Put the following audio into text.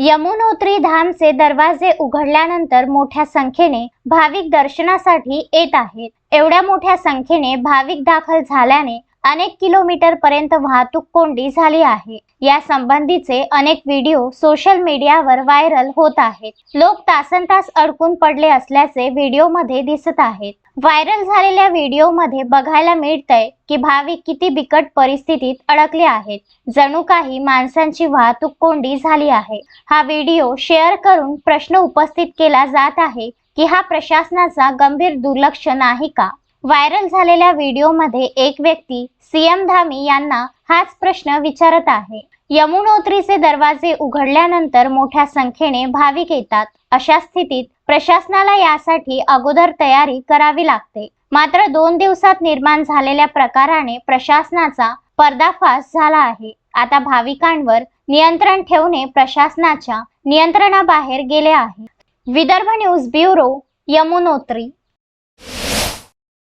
यमुनोत्री धामचे दरवाजे उघडल्यानंतर मोठ्या संख्येने भाविक दर्शनासाठी येत आहेत. एवढ्या मोठ्या संख्येने भाविक दाखल झाल्याने अनेक किलोमीटर पर्यंत वाहतूक कोंडी झाली आहे. या संबंधीचे अनेक व्हिडिओ सोशल मीडियावर व्हायरल होत आहेत. लोक तासन तास अडकून पडले असल्याचे व्हिडिओमध्ये दिसत आहेत. व्हायरल झालेल्या व्हिडिओमध्ये बघायला मिळतंय की भाविक किती बिकट परिस्थितीत अडकले आहेत. जणू काही माणसांची वाहतूक कोंडी झाली आहे. हा व्हिडिओ शेअर करून प्रश्न उपस्थित केला जात आहे की हा प्रशासनाचा गंभीर दुर्लक्ष नाही का? व्हायरल झालेल्या व्हिडिओमध्ये एक व्यक्ती सीएम धामी यांना हाच प्रश्न विचारत आहे. यमुनोत्रीचे दरवाजे उघडल्यानंतर मोठ्या संख्येने भाविक येतात. अशा स्थितीत प्रशासनाला यासाठी अगोदर तयारी करावी लागते. मात्र दोन दिवसात निर्माण झालेल्या प्रकाराने प्रशासनाचा पर्दाफाश झाला आहे. आता भाविकांवर नियंत्रण ठेवणे प्रशासनाच्या नियंत्रणाबाहेर गेले आहे. Vidarbha news bureau Yamunotri.